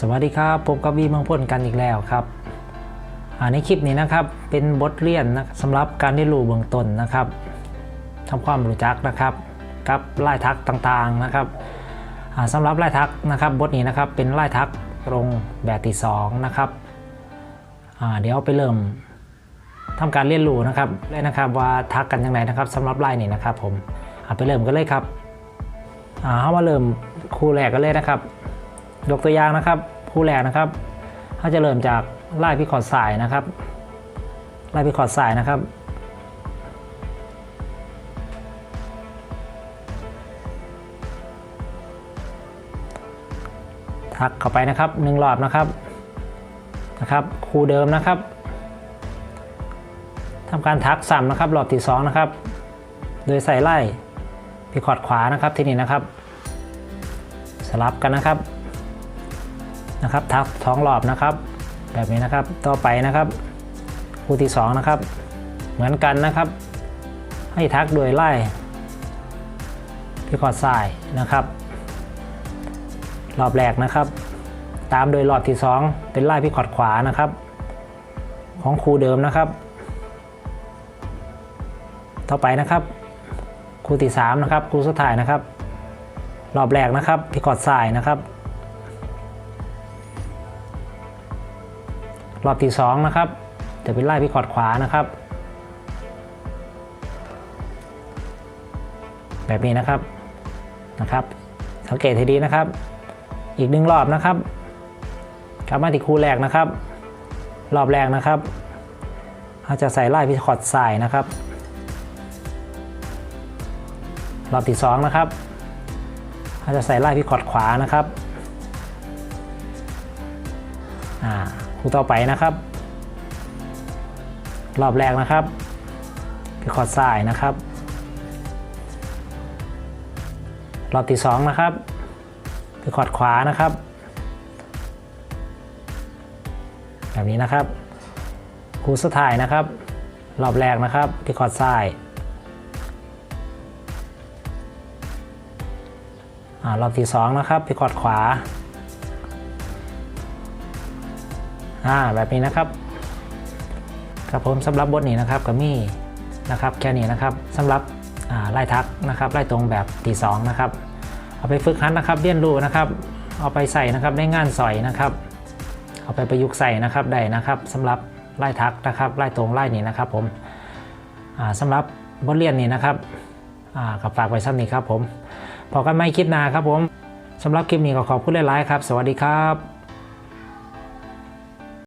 สวัสดีครับพบกับวีเมืองพ้นกันอีกแล้วครับอ่าในคลิปนี้นะครับเป็นบทเรียนนะสำหรับการเรียนรู้เบื้องต้นนะครับทำความรู้จักนะครับ กับลายทักต่างๆนะครับอ่าสำหรับลายทักนะครับ บทนี้นะครับเป็นลายทักตรงแบบที่สองนะครับเดี๋ยวไปเริ่มทำการเรียนรู้นะครับเลยนะครับว่าทักกันยังไงนะครับสำหรับลายนี้นะครับ ผมไปเริ่มกันเลยครับอ่าเข้ามาเริ่มคู่แรกกันเลยนะครับ ยกตัวอย่างนะครับคู่แรกนะครับเขาจะเริ่มจากไล่พิคอร์ดสายนะครับไล่พิคอร์ดสายนะครับ ทักเข้าไปนะครับหนึ่งรอบนะครับนะครับคู่เดิมนะครับทำการทักซ้ำนะครับรอบที่สองนะครับ โดยใส่ไล่พิคอร์ดขวานะครับที่นี่นะครับ สลับกันนะครับ นะครับทักท้องรอบนะครับ แบบนี้นะครับต่อไปนะครับ คู่ที่สองนะครับ เหมือนกันนะครับ ให้ทักโดยไล่ที่ขอดซ้ายนะครับ รอบแรกนะครับ ตามโดยรอบที่สองเป็นไล่พิคอดขวานะครับ ของครูเดิมนะครับ ต่อไปนะครับครูที่สามนะครับครูสุดท้ายนะครับ รอบแรกนะครับพิคอดซ้ายนะครับ รอบที่สองนะครับ จะเป็นไล่พิคอร์ดขวานะครับ แบบนี้นะครับนะครับ สังเกตให้ดีนะครับ อีกหนึ่งรอบนะครับกลับมาที่คู่แรกนะครับ รอบแรกนะครับเราจะใส่ไล่พิคอร์ดใส่นะครับ รอบที่สองนะครับเราจะใส่ไล่พิคอร์ดขวานะครับอ่า คู่ต่อไปนะครับ รอบแรกนะครับคือคอร์ดซ้ายนะครับ รอบที่สองนะครับคือคอร์ดขวานะครับ แบบนี้นะครับ คู่สุดท้ายนะครับ รอบแรกนะครับที่คอร์ดซ้ายอ่ารอบที่สองนะครับที่คอร์ดขวา อ่าแบบนี้นะครับครับผมสำหรับบทนี้นะครับก็มีนะครับแค่นี้นะครับสำหรับอ่าไล่ทักนะครับไล่ตรงแบบตีสองนะครับเอาไปฝึกหัดนะครับเรียนรู้นะครับ เอาไปใส่นะครับในงานสอยนะครับ เอาไปประยุกต์ใส่นะครับได้นะครับสำหรับไล่ทักนะครับไล่ตรงไล่นี้นะครับ ผมอ่าสำหรับบทเรียนนี้นะครับอ่ากับฝากไว้ซ้ำนี้ครับผมพอกันไม่คลิปหน้าครับผมสำหรับคลิปนี้ก็ขอบคุณหลายๆครับ สวัสดีครับ